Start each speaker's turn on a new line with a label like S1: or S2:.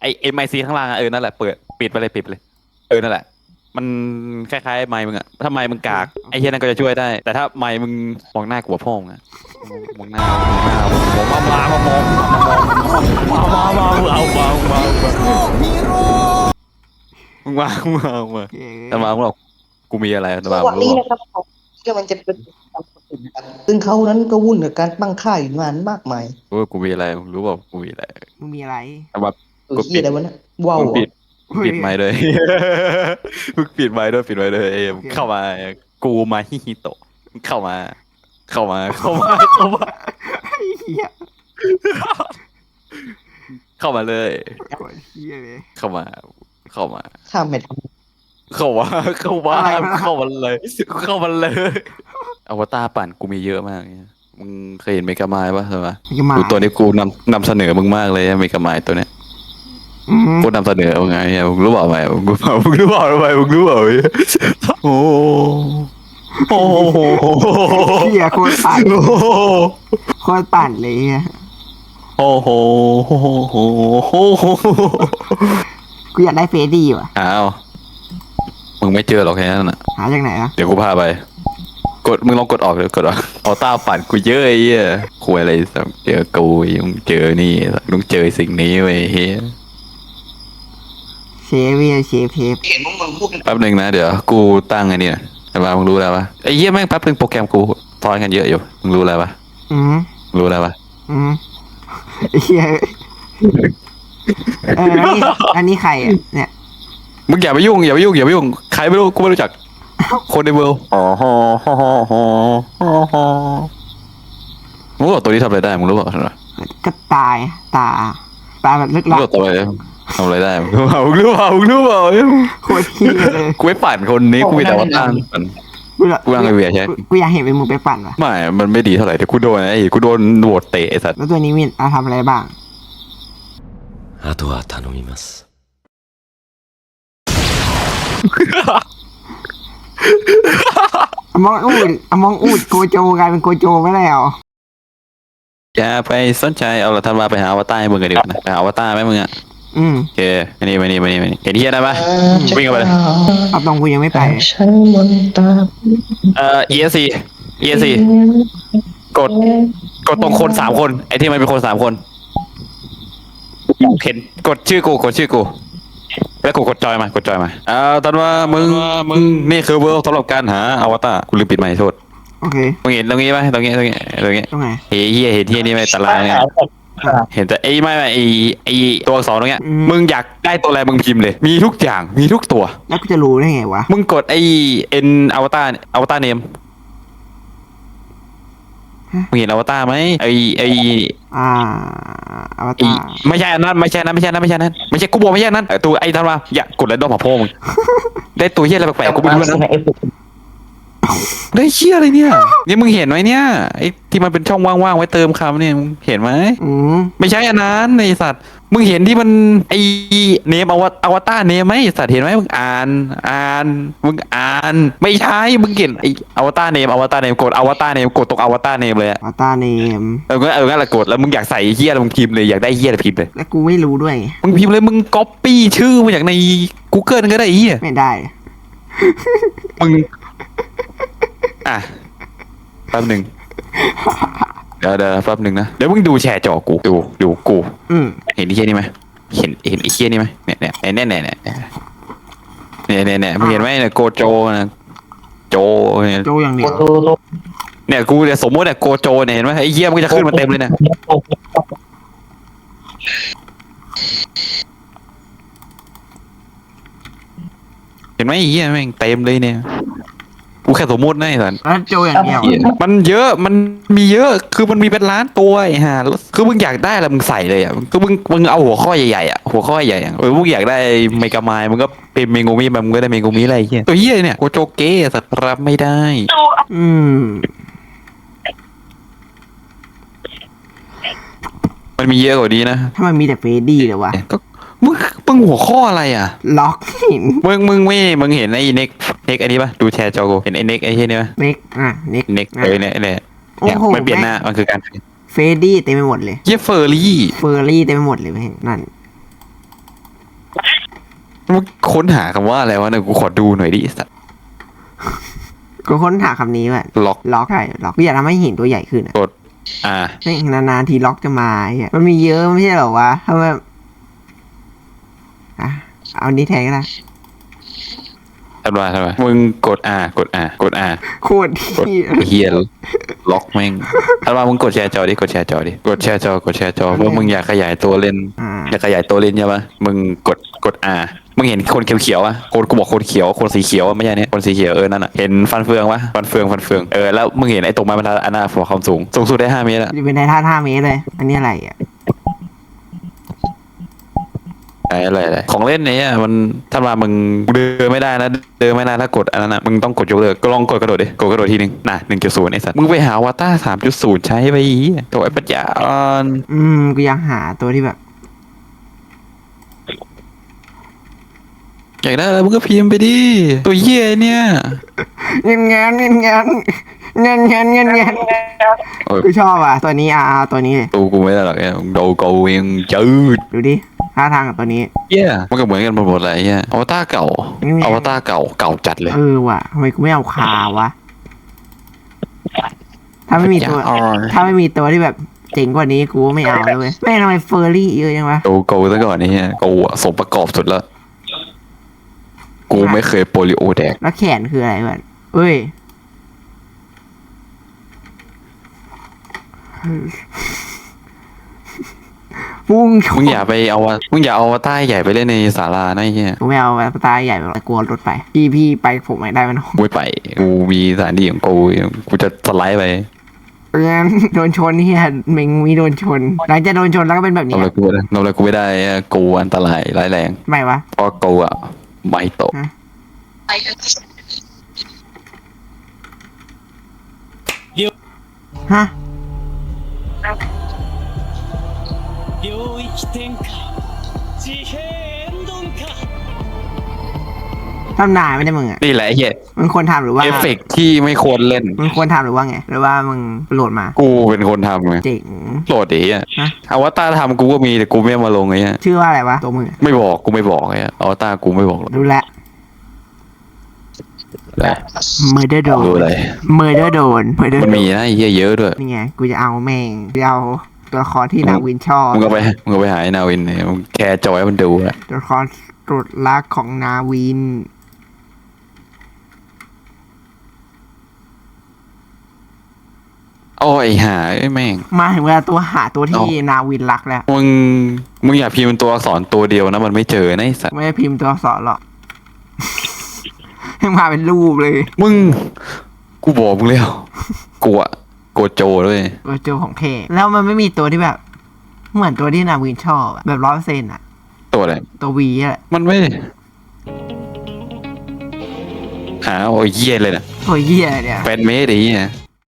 S1: ไอเอ็มไอซีข้างล่างอะเออนั่นแหละเปิดปิดไปเลยปิดไปเลย เออนั่นแหละ มันคล้ายๆไม้มึงอะถ้าไม้มึงกากไอ้เหี้ยนั่นก็จะช่วยได้ แต่ถ้าไม้มึงมองหน้ากูว่าพ่อมึงอะมองหน้ามองหน้ามองมามามามองมามามามเอามามามึงมามึงมามึงมา
S2: เย้
S1: แต่มามึงบอกกูมีอะไรแต่มา
S3: จังหวะ
S1: มึง
S3: นี้
S1: บอก
S3: นะครับที่มันจะเป็นซึ่งเขานั้นก็วุ่นกับการตั้งค่ายงานมากมาย
S1: ว่ากูมีอะไรมึงรู้เปล่ากูมีอะไร
S2: มึงมีอะไร
S1: แต่ว่า
S3: เออเฮียอะไรวะเนี่ยว้าว
S1: มึง
S3: เหร
S1: ปิ
S3: อ
S1: ดมึงปิดไมค์เลยมึงปิดไมค์ด้วยปิดไมค์เลยเอ้ยมึงเข้ามา กูมาฮิฮิโตะมึงเข้ามา เข้ามา เข้ามาเข้ามา
S2: ไอ้เหี้ย
S1: เข้ามาเลย
S2: กดเหี้ยเลย
S1: เข้ามา เข้ามา
S3: ข้ามไม่ท
S1: เข้ามาเข้ามา
S2: อะไรวะ
S1: เข้ามาเลย เข้ามาเลย อวตารปั่นกูมีเยอะมากเนี่ยมึงเคยเห็นเมกาไมล์ปะใช่ปะ
S2: มีกระหมา
S1: กูตัวนี้กูนำนำเสนอมึงมากเลยเมกาไมล์ตัวเนี้ย
S2: อืม
S1: กูนำเสนอมึงไงเนี่ยมึงรู้เปล่าไหมมึงรู้เปล่ามึงรู้เปล่าไหมมึงรู้เปล่าไหมโอ้โหโอ้โห
S2: เหี้ยโคตรปั่น
S1: โอ้โห
S2: โคตรปั่นเลยเหี้ย
S1: โอ้โหโอ้โหโอ้โห
S2: กูอยากได้เฟรดดี้ว่ะ
S1: อ้าวมึงไม่เจอหรอกแค่นั้นน่ะ
S2: หาจากไหนอะ
S1: เดี๋ยวกูพาไป กดมึงลองกดออกเลยกดออกเอาตาปั่นกูเยอะไอ้เหี้ยคุยอะไรสักเจอกูยังเจอนี่ต้องเจอสิ่งนี้เว้ยเฮีย
S2: เชฟเวียเชฟเทปำ
S3: เห็นพวกมึงพูดกัน
S1: แป๊บหนึ่งนะ เดี๋ยว กูตั้งไอ้นี่นะแต่ว่ามึงรู้แล้วปะไอ้เหี้ยแม่งแป๊บหนึงโปรแกรมกูซ้อนกันเยอะอยู่มึงรู้แล้วปะ
S2: อืม
S1: มึงรู้แล้วปะ
S2: อืมไอ้เหี้ยเออแล้วนี่อันนี้ใครอะเนี่ย
S1: มึงอย่าไปยุ่งอย่าไปยุ่งอย่าไปยุ่งใครไม่รู้กูไม่รู้จัก คนในเวิลด์อ๋อฮอฮอฮอฮอฮอมึงรู้ว่าตัวนี้ทำอะไรได้มึงรู้เปล่าใช่ไหม
S2: ก็ตายตาตาแบบลึก
S1: มึง
S2: ลั
S1: รู้
S2: บ
S1: ว่าตัวอะไร ทำอะไรได้มึงรู้เปล่ามึงรู้เปล่ามึงรู้เปล่า
S2: โคตรเหี้ยเลย
S1: กูไม่ปั่นคนนี้กูมีแต่ว่าตั้งปั่น
S2: กูอยาก
S1: กูตั้งไอเวียใช่
S2: กูกูอยากเห็นเป็นมึงไปปั่นว่ะ
S1: ไม่ มันไม่ดีเท่าไหร่แต่กูโดนไอ้กูโดนโหวตเตะไอ้สัตว์
S2: แล้วตัวนี้มีเอาทำอะไรบ้าง
S4: あとは頼みます。
S2: อมองอูดอมองอูดโกโจกลายเป็นโกโจไปแล้ว
S1: อย่าไปสนใจเอาละทันมาไปหาอวตารให้มึงกันดีกว่านะไปหาอวตารไหมมึงอ่ะ
S2: อืม
S1: โอเคมานี่มานี่มานี่มานี่เห็นเฮียได้ปะวิ่งเข้าไปเลย
S2: เอาตรงกูยังไม่ไป
S3: ฉันมนตา
S1: เอ่อ ESC ESC กดกดตรงคนสามคนไอ้ที่มันเป็นคนสามคนเห็นกดชื่อกูกดชื่อกู แล้วกูกดจอยมากดจอยมาเอ่าตอนว่ามึงมึงนี่คือเวิร์สำหรับการหาอวตารกูลืมปิดไมค์โทษ
S2: โอเค
S1: มึงเห็นตรงนี้ไหมตรงนี้ตรงนี้ตรงนี้
S2: ตรงไหน
S1: เฮ้ยเฮียเห็นที่นี่ไหมตารางเนี่ย เห็นแต่ไอ้ไม่ไม่ไอ้ไอ้ตัวอักษรตรงเนี้ย
S2: อืม
S1: มึงอยากได้ตัวอะไรมึงพิมพ์เลย มีทุกอย่างมีทุกตัว
S2: แล้วกูจะรู้ได้ไงวะ
S1: มึงกดไอ้เอ็นอวตารอวตารเนม
S2: ฮะ
S1: มึงเห็นอวตารไหมไอ้ไอ้
S2: อ่าอว
S1: ไอ้
S2: ตาร
S1: ไม่ใช่อันนั้นไม่ใช่อันนั้นไม่ใช่อันนั้นไม่ใช่อันนั้นไม่ใช่กูบอกไม่ใช่อันนั้นไอ้ตัวไอ้ทันว่าอย่ากดแล้วดอมหาพ่อมึงได้ตัวเฮียอะไรแปลกๆกูไม่รู้นะ ได้เชี่ยอะไรเนี่ย นี่มึงเห็นไหมเนี่ยไอ้ที่มันเป็นช่องว่างๆไว้เติมคำเนี่ยมึงเห็นไหม
S2: อืม
S1: ไม่ใช่อันนั้นไอสัตว์ มึงเห็นที่มันไอเนมอวอวตารเนมไหมไอ้สัตว์เห็นไหมมึงอ่านอ่านมึงอ่าน ไม่ใช่มึงเห็นไออวตารเนมอวตารเนมกดอวตารเนมกดตรงอวตารเนมเลยอะ
S2: อวตารเนม
S1: เอองั้นเอองั้นแหละกดแล้วมึงอยากใส่เฮียอะไรมึงพิมพ์เลยอยากได้เฮียอะไรพิมพ์เลย
S2: แล้วกูไม่รู้ด้วย
S1: มึงพิมพ์เลยมึงก๊อปปี้ชื่อมาจากใน Google ก็ได้ไอ้เฮีย
S2: ไม่ได้
S1: มึง อะแป๊บหนึ่งเดี๋ยวเดี๋ยวแป๊บหนึ่งนะเดี๋ยวมึงดูแชร์จอกูดูดูกู
S2: อืม
S1: เห็นไอ้เฮียนี่ไหมเห็นเห็นไอ้เฮียนี่ไหมเนี่ยเนี่ยเนี่ยเนี่ยเนี่ยเนี่ยเนี่ยเนี่ยเนี่ยมึงเห็นไหมเนี่ยโกโจนะโจเนี่ย
S2: โจอย่างเดียว
S1: เนี่ยกูเนี่ยสมมติเนี่ยโกโจเนี่ยเห็นไหมไอ้เฮียมันก็จะขึ้นมาเต็มเลยเนี่ยเห็นไหมไอ้เฮียแม่งเต็มเลยเนี่ย กูแค่สมมตินะไอ้สัน
S2: แล้วโจอย่างเดียว
S1: มันเยอะมันมีเยอะคือมันมีเป็นล้านตัวไอ้ห่าแล้วคือมึงอยากได้อะไรมึงใส่เลยอะคือมึงมึงเอาหัวข้อใหญ่ๆอะหัวข้อใหญ่ๆอะเออมึงอยากได้เมกามายมึงก็เป็นเมงูมิมันมึงก็ได้เมงูมิอะไรเงี้ยตัวเหี้ยเนี่ยโกโจเกะสัตว์รับไม่ได้
S2: อืม
S1: มันมีเยอะกว่านี้นะ
S2: ถ้ามันมีแต่เฟรดดี้เลยวะ
S1: ก็มึงมึงหัวข้ออะไรอะ
S2: ล็อกหิน
S1: มึงมึงไม่มึงเห็นไอ้เน็ก เน็กอันนี้ปะดูแชร์จอกูเห็นไอ้เน็กไอ้เหี้ยนี่ปะ
S2: เน็กอะเน็ก
S1: เน็กเออเนี่ยเนี่ย
S2: โอ้
S1: เนี่ย
S2: โห
S1: มันเปลี่ยนหน้ามันคือการ
S2: เฟรดดี้เต็มไปหมดเลย
S1: เหี้ยเฟอร์รี่
S2: เฟอร์รี่เต็มไปหมดเลยเว้ยนั่น
S1: มึงค้นหาคำว่าอะไรวะเนี่ยกูขอดูหน่อยดิสัตว์
S2: กูค้นหาคำนี้แบบ
S1: ล็อก
S2: ล็อกใช่ล็อกกูอยากทำให้หินตัวใหญ่ขึ้นอะ
S1: กดอ่า
S2: ไม่นานๆทีล็อกจะมาไอ้เหี้ยมันมีเยอะไม่ใช่เหรอวะทำไมอะเอานี้แทนก็ได้
S1: ทำไมทำไมมึงกดอ่ากดอ่ากดอ่า
S2: โคตร
S1: กด
S2: เหี้ย
S1: เฮียล็อกแม่งทำไมมึงกดแชร์จอดิกดแชร์จอดิกดแชร์จอกดแชร์จอเพราะมึงอยากขยายตัวเล่น
S2: อ่า
S1: อยากขยายตัวเล่นใช่ปะมึงกดกดอ่ามึงเห็นคนเขียวๆอะคนกูบอกคนเขียวคนสีเขียวอะไม่ใช่เนี่ยคนสีเขียวเออนั่นอะเห็นฟันเฟืองปะฟันเฟืองฟันเฟืองเออแล้วมึงเห็นไอ้ตรงไม้บรรทัดอันน่ะฝอความสูงสูงสุดได้ห้าเมตรอะ
S2: จะเป็นในท่าท่าเมตรเลย อันนี้อะไรอะ
S1: ไอ้อะไรอะไรของเล่นเนี่ยมันถ้ามามึงเดินไม่ได้นะเดินไม่ได้ถ้ากดอันนั้นอะมึงต้องกดยกเลิกก็ลองกดกระโดดดิกดกระโดดทีหนึ่งน่ะหนึ่งจุดศูนย์ไอ้สัสมึงไปหาวาต้าสามจุดศูนย์ใช้ไปอีโถ่ไอ้ปัญญาอ่อน
S2: อืมกูยังหาตัวที่แบบ
S1: อยากได้อะไรมึงก็พิมพ์ไปดิตัวเหี้ยเนี่ย
S2: เงินเงินเงินเงินเงินเงินเงินเงิน
S1: โอ้ย
S2: กูชอบอะตัวนี้อะเอาตัวนี้เลย
S1: ตูกูไม่ได้หรอกเนี่ยโดกูยังจืด
S2: ดูดิ ท่าทางกับตัวนี้
S1: เหี้ยมันก็เหมือนกันหมดเลยเหี้ยอวตารเก่า
S2: ไม่มี
S1: อวตารเก่าเก่าจัดเลย
S2: เออว่ะทำไมกูไม่เอาคาวะ ถ้าไม่มีตัว
S1: อย่าอ่อน
S2: ถ้าไม่มีตัวที่แบบเจ๋งกว่านี้กูไม่เอาแล้วเว้ยแม่งทำไมเฟอร์รี่เยอะจังวะ
S1: โดกูซะก่อนนี่เหี้ยกูอะสมประกอบสุดแล้วกูไม่เคยโปลิโอแดก
S2: แล้วแขนคืออะไรวะเอ้ย พุ่งช
S1: มึ
S2: น
S1: งอย่าไปเอาวะมึงอย่าเอาอวตารใหญ่ไปเล่นในศาลานะไอ้เหี้ย
S2: กูไม่เอาแบบตาใหญ่แบบกลัวรถไปพี่พี่ไปผมไม่ได้มัน
S1: กูไม่ไปกูมีสถานที่ของกูกูจะสไลด์ไป
S2: เออโดนชนนี่ฮะเมงมีโดนชนหลังจากโดนชนแล้วก็เป็นแบบ
S1: ทำ
S2: นี้
S1: อะไรกูไม่ได้ทำอะไรกูไม่ได้อะกูอันตรายร้ายแรง
S2: ทำไมวะ
S1: เพราะกูอะไม่โตะ
S2: ฮะ
S5: 領域展開地平円頓か
S2: ทำนายไม่ได้มึงอ่ะ
S1: นี่แหละไอ้เหี้ย
S2: มึงควรทำหรือว่า
S1: เอฟเฟกต์ที่ไม่ควรเล่น
S2: มึงควรทำหรือว่าไง หรือว่ามึงโหลดมา
S1: กูเป็นคนทำไง
S2: เจ๋ง
S1: โหลดดิอ่ะ
S2: ฮะ
S1: อวตารทำกูก็มีแต่กูไม่เอามาลงไอ้เหี้ย
S2: ชื่อว่าอะไรวะ ตัวมึงอะ
S1: ไม่บอกกูไม่บอกไอ้เหี้ยอวตารกูไม่บอกหรอก
S2: รู้แล้ว
S1: แหละ
S2: Murder
S1: ดู
S2: Drone
S1: เลย
S2: Murder Drone Murder
S1: มันมี
S2: Drone
S1: นะไอ้เหี้ยเยอะด้วย
S2: นี่ไง กูจะเอาแม่งกูจะเอา ตัวละครที่นาวินชอบ
S1: มึงก็ไปมึงก็ไปหาไอ้นาวินเนี่ยมึงแคร์จอยให้มันดูอะ
S2: ตัวละครตรวจรักของนาวิน
S1: โอ้ยหาไอ้แม่ง
S2: มาถึงเวลาตัวหาตัวที่นาวินรักแล้ว
S1: มึงมึงอย่าพิมพ์ตัวอักษรตัวเดียวนะมันไม่เจอนะไอ้สัตว์
S2: ไม่ได้พิมพ์ตัวอักษรหรอกให้มาเป็นรูปเลย
S1: มึง กูบอกมึงแล้วกูอะ โกโจด้วย
S2: ตัวเจอของเทแล้วมันไม่มีตัวที่แบบ เหมือนตัวที่นาวินชอบอะแบบร้อยเปอร์เซ็นต์อะ
S1: ตัวอะไร
S2: ตัววีอะ
S1: มันไม่หาโอ้ยเยี่ยเลยนะ
S2: ตัวเหี้ยเนี่ย
S1: แฟนเมดไอ้เหี้ย